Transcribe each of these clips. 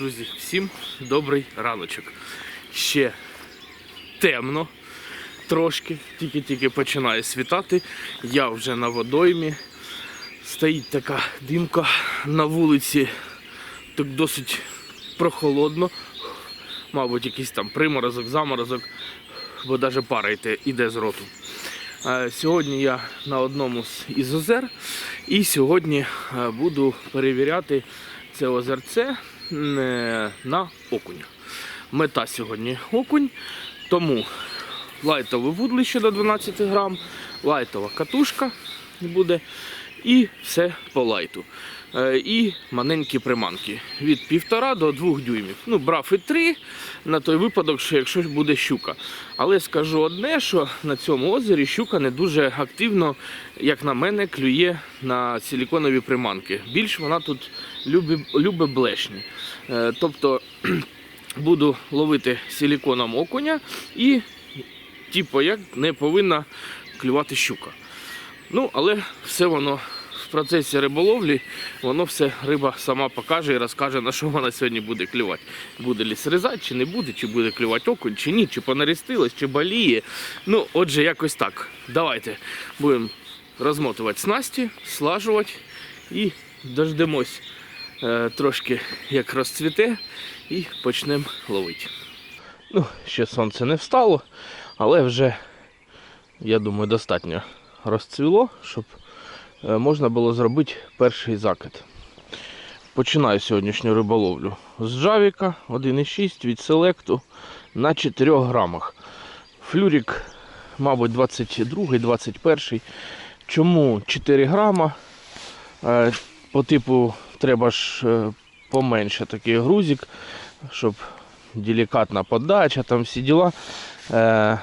Друзі, всім добрий раночок. Ще темно трошки, тільки-тільки починає світати. Я вже на водоймі. Стоїть така димка на вулиці, так досить прохолодно. Мабуть, якийсь там приморозок, заморозок, бо навіть пара йде, іде з роту. Е, Сьогодні я на одному із озер, і сьогодні е, буду перевіряти це озерце на окуня. Мета сьогодні окунь, тому лайтове вудлище до 12 грам, лайтова катушка буде і все по лайту. Е, І маленькі приманки від 1,5 до 2 дюймів. Ну, брав і 3 на той випадок, що якщо буде щука. Але скажу одне, що на цьому озері щука не дуже активно, як на мене, клює на силіконові приманки. Більш вона тут любить, блешні. Е, Тобто буду ловити силіконом окуня і, типу, як не повинна клювати щука. Ну, але все воно процесі риболовлі, воно все риба сама покаже і розкаже, на що вона сьогодні буде клювати. Буде лі срізати, чи не буде, чи буде клювати окунь, чи ні, чи понарістилось, чи боліє. Ну, отже, якось так. Давайте будемо розмотувати снасті, слажувати і дождемось е, трошки як розцвіте і почнемо ловити. Ну, ще сонце не встало, але вже, я думаю, достатньо розцвіло, щоб можна було зробити перший закид. Починаю сьогоднішню риболовлю з джавіка 1,6 від селекту на 4 грамах. Флюрік, мабуть, 22 21 Чому 4 грама? Е, По типу треба ж е, поменше такий грузик, щоб делікатна подача, там всі діла. Е,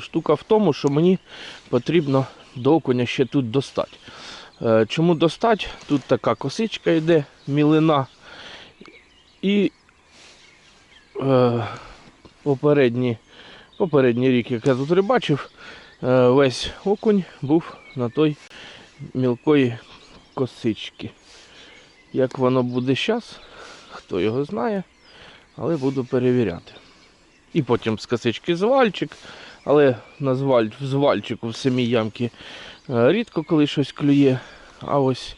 Штука в тому, що мені потрібно до окуня ще тут достати. Е, Чому достати? Тут така косичка йде, мілина. І е, попередній рік, як я тут рибачив, е, весь окунь був на той мілкої косички. Як воно буде зараз, хто його знає, але буду перевіряти. І потім з косички звальчик, але на зваль, в звальчику в самій ямці е, рідко коли щось клює. А ось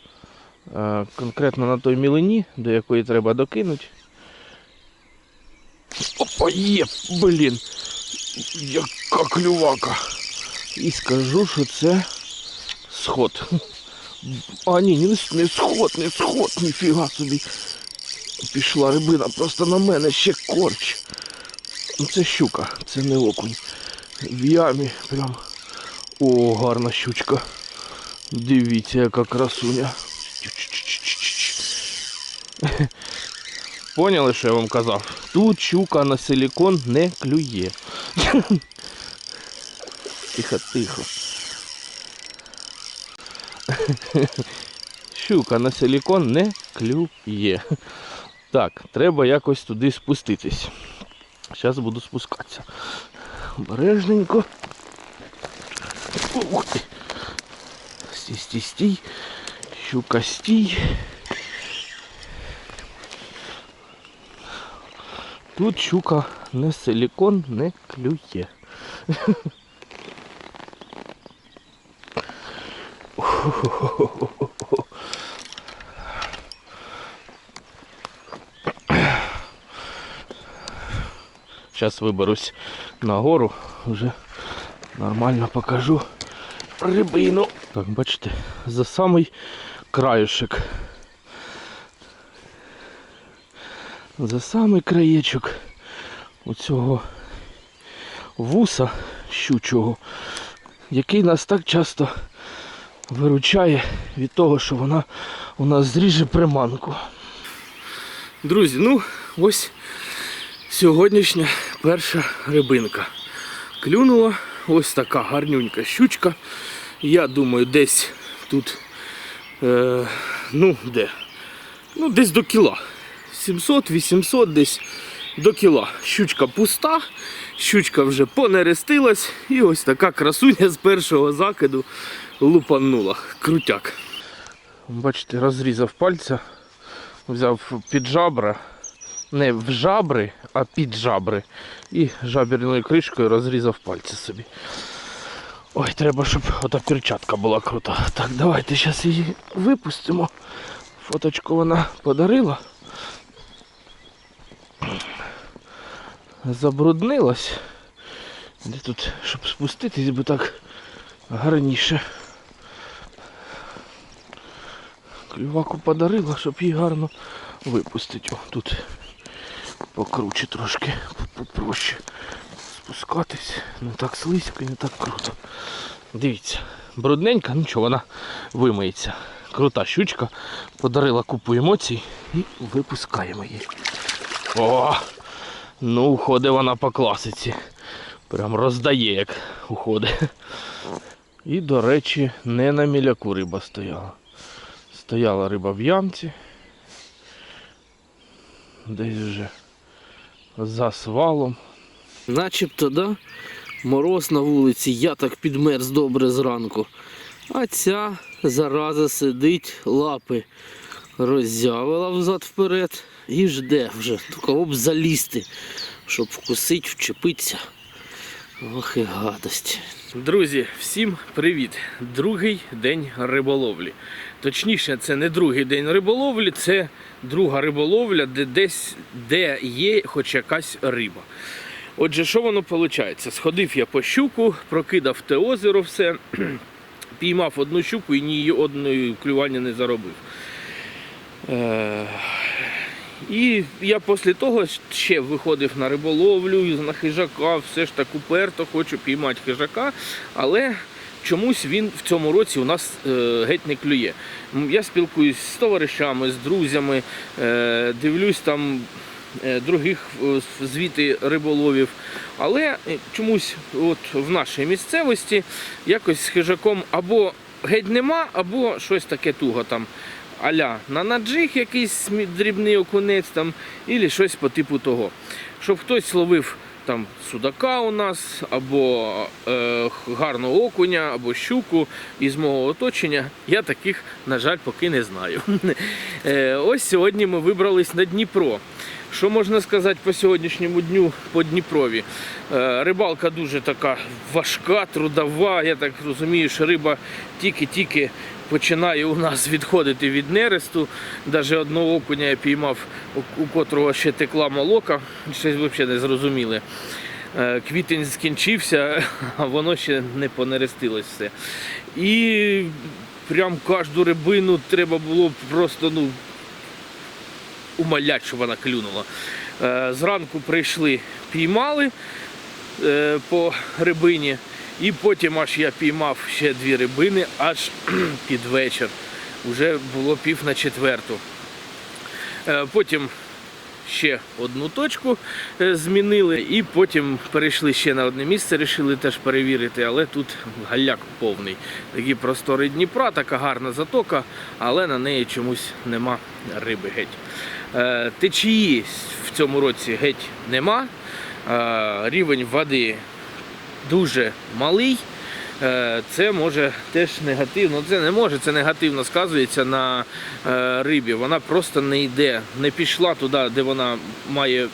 е, конкретно на той мілині, до якої треба докинути. Опа, є, блін! Яка клювака! І скажу, що це сход. А ні, не, сход, не сход, ніфіга собі. Пішла рибина просто на мене ще корч. Ну це щука, це не окунь. В ямі прям. О, гарна щучка. Дивіться, яка красуня. Поняли, що я вам казав? Тут щука на силікон не клює. Тихо, тихо. Щука на силікон не клює. Так, треба якось туди спуститись. Зараз буду спускатися. Обережненько. Ух ти. Стій, стій, стій. Щука стій. Тут щука не силікон не клює. Зараз виберусь на гору, вже нормально покажу рибину. Так, бачите, за самий краюшек. За самий краєчок оцього вуса щучого, який нас так часто виручає від того, що вона у нас зріже приманку. Друзі, ну ось сьогоднішня перша рибинка. Клюнула ось така гарнюнька щучка. Я думаю, десь тут, е, ну де? Ну, десь до кіла. 700-800 десь до кіла. Щучка пуста, щучка вже понерестилась і ось така красуня з першого закиду лупанула. Крутяк. Бачите, розрізав пальця взяв під жабра, не в жабри, а під жабри. І жабірною кришкою розрізав пальці собі. Ой, треба, щоб ота перчатка була крута. Так, давайте зараз її випустимо. Фоточку вона подарила. Забруднилась. Де тут, щоб спуститись, би так гарніше. Клюваку подарила, щоб її гарно випустити. О, тут покруче трошки, попроще спускатись. Не так слизько і не так круто. Дивіться, брудненька, нічого, вона вимиється. Крута щучка, подарила купу емоцій і випускаємо її. О! Ну, уходить вона по класиці. Прям роздає, як уходить. І, до речі, не на міляку риба стояла. Стояла риба в ямці. Десь вже за свалом. Начебто, да? Мороз на вулиці, я так підмерз добре зранку. А ця зараза сидить, лапи роззявила взад вперед і жде вже. Кого б залізти, щоб вкусить, вчепитися. Ох і гадость. Друзі, всім привіт! Другий день риболовлі. Точніше, це не другий день риболовлі, це друга риболовля, де десь де є хоч якась риба. Отже, що воно виходить? Сходив я по щуку, прокидав те озеро все, піймав одну щуку і ні одної клювання не заробив. Е, і я після того ще виходив на риболовлю, на хижака, все ж так уперто хочу піймати хижака, але чомусь він в цьому році у нас е, геть не клює. Я спілкуюсь з товаришами, з друзями, е, дивлюсь там е, других звіти риболовів. Але чомусь от в нашій місцевості якось з хижаком або геть нема, або щось таке туго там аля на наджиг якийсь дрібний окунець там, і щось по типу того. Щоб хтось ловив там судака у нас, або е, гарного окуня, або щуку із мого оточення, я таких, на жаль, поки не знаю. Е, ось сьогодні ми вибрались на Дніпро. Що можна сказати по сьогоднішньому дню по Дніпрові? Е, Рибалка дуже така важка, трудова. Я так розумію, що риба тільки-тільки починає у нас відходити від нересту. Навіть одного окуня я піймав, у- котрого ще текла молока, щось взагалі не зрозуміле. Е, Квітень скінчився, а воно ще не понерестилось все. І прям кожну рибину треба було просто ну, умолять, щоб вона клюнула. Е, Зранку прийшли, піймали е, по рибині, і потім аж я піймав ще дві рибини, аж під вечір. Уже було пів на четверту. Е, Потім ще одну точку е, змінили, і потім перейшли ще на одне місце, вирішили теж перевірити, але тут галяк повний. Такі простори Дніпра, така гарна затока, але на неї чомусь нема риби геть. Е, Течії в цьому році геть нема. Рівень води дуже малий. Е, Це може теж негативно. Це не може, це негативно сказується на е, рибі. Вона просто не йде, не пішла туди, де вона має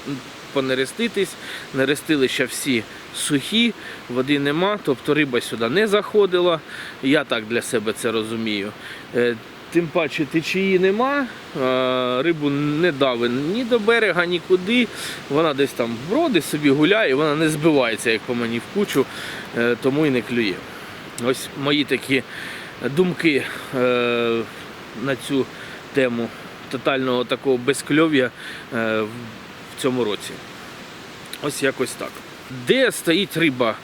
понереститись. Нерестилища всі сухі, води нема, тобто риба сюди не заходила. Я так для себе це розумію. Тим паче течії нема, рибу не дави ні до берега, нікуди. Вона десь там бродить собі гуляє, вона не збивається, як по мені в кучу, е, тому і не клює. Ось мої такі думки е, на цю тему тотального такого безкльов'я е, в цьому році. Ось якось так. Де стоїть риба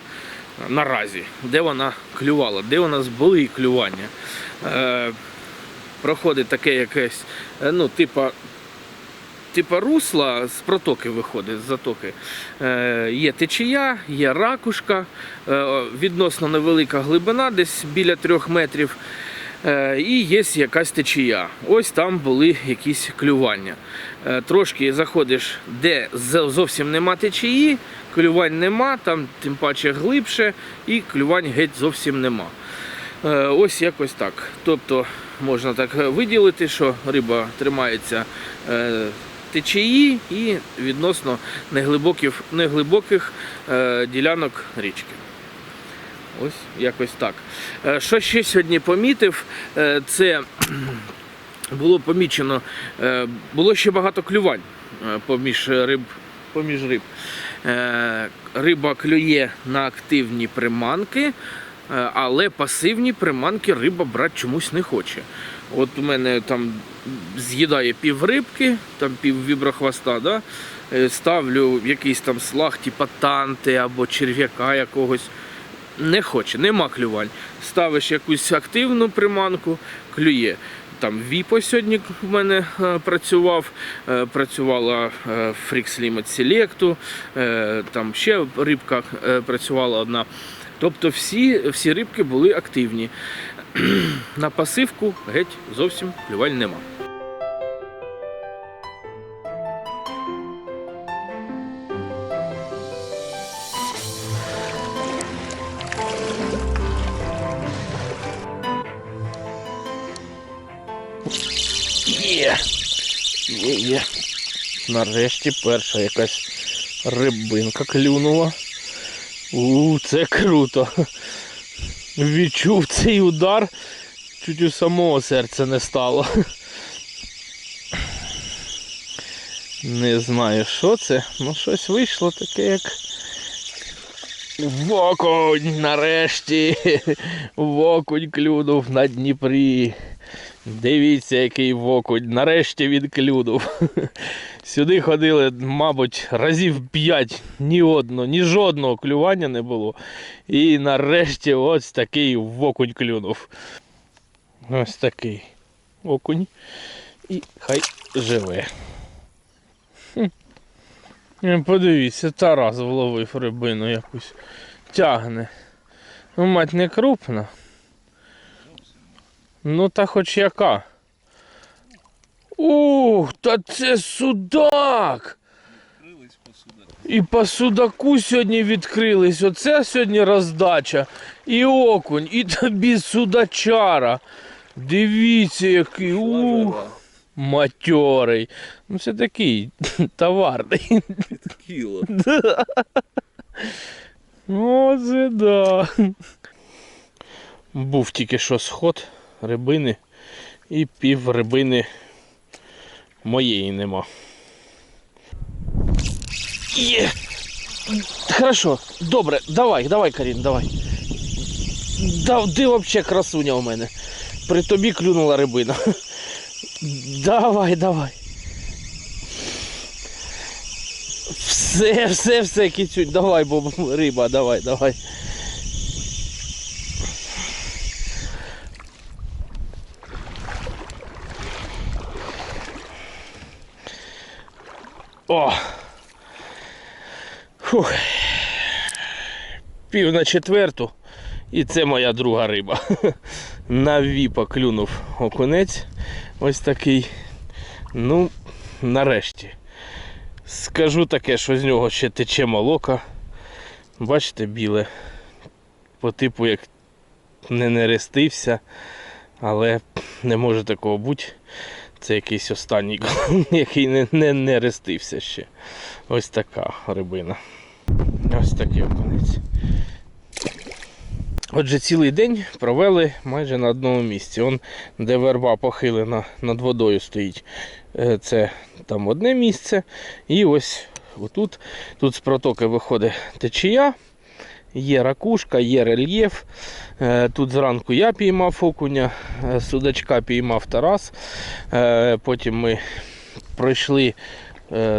наразі? Де вона клювала? Де у нас були клювання? Е, проходить таке якесь, е, ну, типа. Типа русла з протоки виходить, з затоки. Е, є течія, є ракушка, е, відносно невелика глибина, десь біля трьох метрів. Е, і є якась течія. Ось там були якісь клювання. Е, трошки заходиш, де зовсім нема течії, клювань нема, там тим паче глибше, і клювань геть зовсім нема. Ось якось так. Тобто можна так е, виділити, що риба тримається е, течії і відносно неглибоких, неглибоких ділянок річки. Ось якось так. Е, Що ще сьогодні помітив, це було помічено, було ще багато клювань поміж риб. Поміж риб. Риба клює на активні приманки, але пасивні приманки риба брати чомусь не хоче. От у мене там з'їдає пів рибки, там пів віброхвоста, да? е, ставлю якийсь там слаг, типа танти або черв'яка якогось. Не хоче, нема клювань. Ставиш якусь активну приманку, клює. Там Віпо сьогодні в мене е, працював, е, працювала е, Freaks Limit Select, е, там ще рибка е, працювала одна. Тобто всі, всі рибки були активні. На пасивку геть зовсім клювань нема. Є, є. Нарешті перша якась рибинка клюнула. У, це круто. Відчув цей удар, чуть у самого серця не стало. Не знаю, що це, ну щось вийшло таке, як. Вокунь нарешті. Вокунь клюнув на Дніпрі. Дивіться, який вокунь. Нарешті він клюнув. Сюди ходили, мабуть, разів п'ять. Ні одного, ні жодного клювання не було. І нарешті ось такий вокунь клюнув. Ось такий окунь. І хай живе. Хм. Подивіться, Тарас вловив рибину якусь. Тягне. Ну, мать не крупна. Ну, та хоч яка. Ух, та це судак! І по судаку сьогодні відкрились. Оце сьогодні роздача. І окунь, і тобі судачара. Дивіться, який. Ух, матьорий. Ну, все такий товарний. Кіло. Оце да. Був тільки що сход рибини і пів рибини моєї нема. Є! Хорошо, добре, давай, давай, Карін, давай. Да, ти взагалі красуня у мене. При тобі клюнула рибина. Давай, давай. Все, все, все, кицюнь, давай, бо риба, давай, давай. О! Фух. Пів на четверту. І це моя друга риба. На віпа клюнув окунець. Ось такий. Ну, нарешті. Скажу таке, що з нього ще тече молока. Бачите, біле. По типу як не нерестився, але не може такого бути. Це якийсь останній, який не, не нерестився ще. Ось така рибина. Ось такий окунець. Отже, цілий день провели майже на одному місці. Он, де верба похилена над водою стоїть. Е, Це там одне місце. І ось отут, тут з протоки виходить течія. Є ракушка, є рельєф. Е, Тут зранку я піймав окуня, е, судачка піймав Тарас. Е, Потім ми пройшли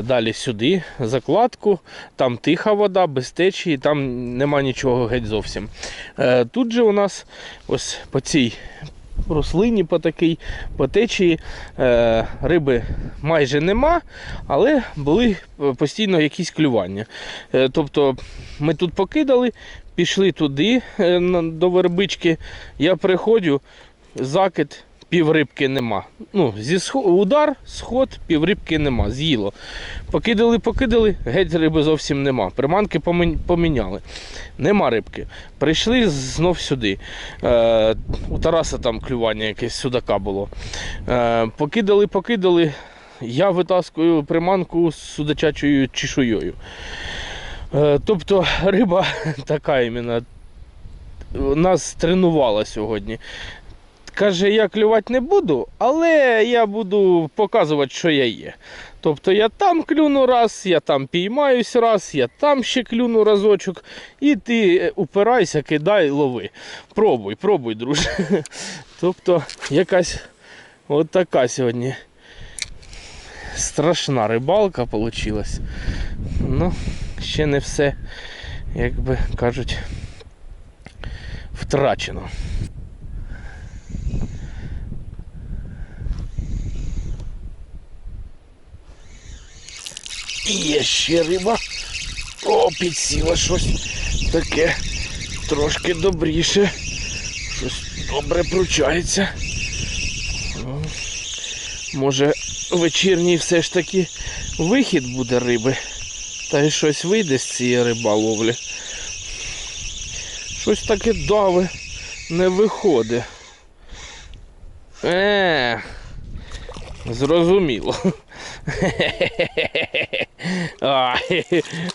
далі сюди, закладку. Там тиха вода, без течії, там нема нічого геть зовсім. Тут же у нас ось по цій рослині, по такій по течії е, риби майже нема, але були е, постійно якісь клювання. Е, Тобто ми тут покидали, пішли туди до вербички. Я приходжу, закид піврибки нема. Ну, зі схо... удар, сход, піврибки нема. З'їло. Покидали, покидали, геть риби зовсім нема. Приманки поміняли. Нема рибки. Прийшли знов сюди. Е, у Тараса там клювання якесь судака було. Е, покидали, покидали. Я витаскую приманку з судачачою чешуєю. Е, тобто риба така іменно нас тренувала сьогодні. Каже, я клювати не буду, але я буду показувати, що я є. Тобто я там клюну раз, я там піймаюсь раз, я там ще клюну разочок. І ти е, упирайся, кидай, лови. Пробуй, пробуй, друже. Тобто якась от така сьогодні страшна рибалка вийшла. Ну, ще не все, як би кажуть, втрачено. І Є ще риба. О, підсіла щось таке трошки добріше. Щось добре пручається. Може, вечірній все ж таки вихід буде риби. Та й щось вийде з цієї риболовлі. Щось таке дави не виходить. Е, зрозуміло. А,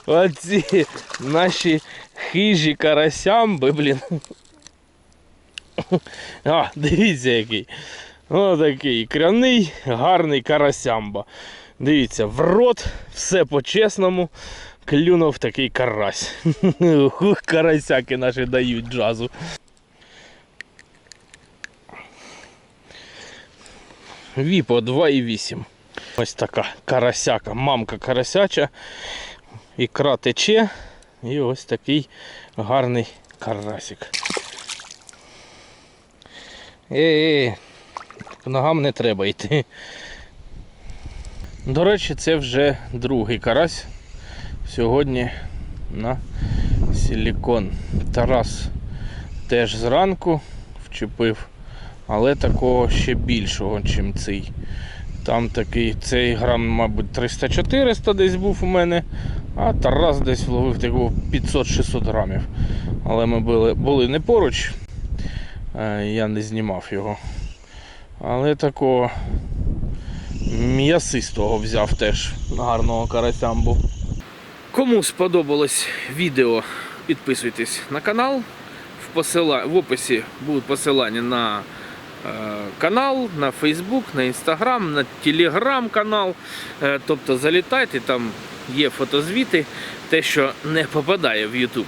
оці наші хижі карасямби, блін. А, дивіться який. О, такий кряний, гарний карасямба. Дивіться, в рот, все по-чесному. Клюнув такий карась. Ух, карасяки наші дають джазу. Віпо 2,8. Ось така карасяка, мамка карасяча. Ікра тече. І ось такий гарний карасик. По ногам не треба йти. До речі, це вже другий карась сьогодні на силікон. Тарас теж зранку вчепив, але такого ще більшого, ніж цей. Там такий цей грам, мабуть, 300-400 десь був у мене, а Тарас десь вловив такого 500-600 грамів. Але ми були, були не поруч, е, я не знімав його. Але такого м'ясистого взяв теж гарного карасямбу. Кому сподобалось відео, підписуйтесь на канал. В, посила... в описі будуть посилання на канал, на Facebook, на Instagram, на Telegram канал. Е, тобто залітайте, там є фотозвіти, те, що не попадає в YouTube.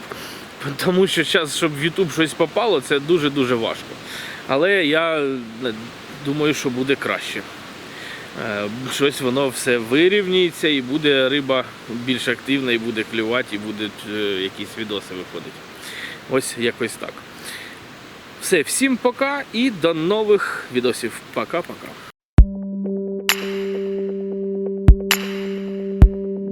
Тому що зараз, щоб в YouTube щось попало, це дуже-дуже важко. Але я е, думаю, що буде краще. Е, Щось воно все вирівнюється і буде риба більш активна, і буде клювати, і будуть е, якісь відоси виходити. Ось якось так. Все, всім пока і до нових відосів. Пока-пока.